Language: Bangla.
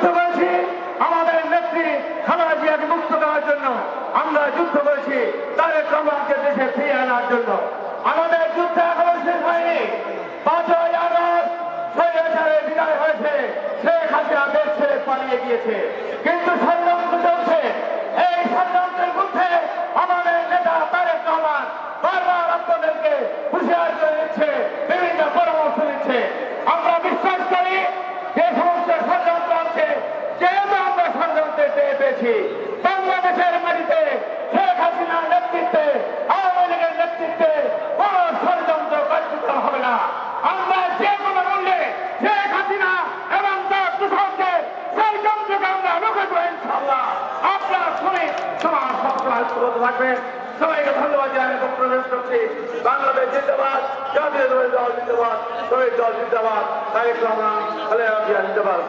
যুদ্ধ করেছি। আমাদের নেত্রী খালেদা জিয়াকে মুক্ত করার জন্য আমরা যুদ্ধ করেছি। তারেক রহমানকে দেশে ফিরিয়ে আনার জন্য। আমাদের যুদ্ধ এখনও শেষ হয়নি। পাঁচই আগস্ট বিদায় হয়েছে। হাসিনা দেশ ছেড়ে পালিয়ে গিয়েছে। কিন্তু ষড়যন্ত্র চলছে। এই ষড়যন্ত্রের মধ্যে আমাদের নেতা তারেক রহমান বারবার আপনাদেরকে হুঁশিয়ার করে দিচ্ছে বিভিন্ন পরামর্শ দিচ্ছে আমরা বিশ্বাস করি যে সমস্ত ষড়যন্ত্র আছে যেহেতু আমরা ষড়যন্ত্রে টের পেয়েছি বাংলাদেশের মাটিতে শেখ হাসিনার নেতৃত্বে, আওয়ামী লীগের নেতৃত্বে কোন ষড়যন্ত্র কার্যকর হবে না। আমরা যে কোনো মূল্যে শেখ হাসিনা এবং তার কুশলকে ষড়যন্ত্রকে আমরা রুখে দেবো ইনশাল্লাহ আপনার শ্রমিক সমাজ সবসময় সুরত থাকবে সবাইকে ধন্যবাদ এবং প্রবেশ করছি। বাংলাদেশ জিন্দাবাদ, জাতীয় দল জিন্দাবাদ, শহীদ দল জিন্দাবাদ, তারেক রহমান খালেদা জিয়া জিন্দাবাদ।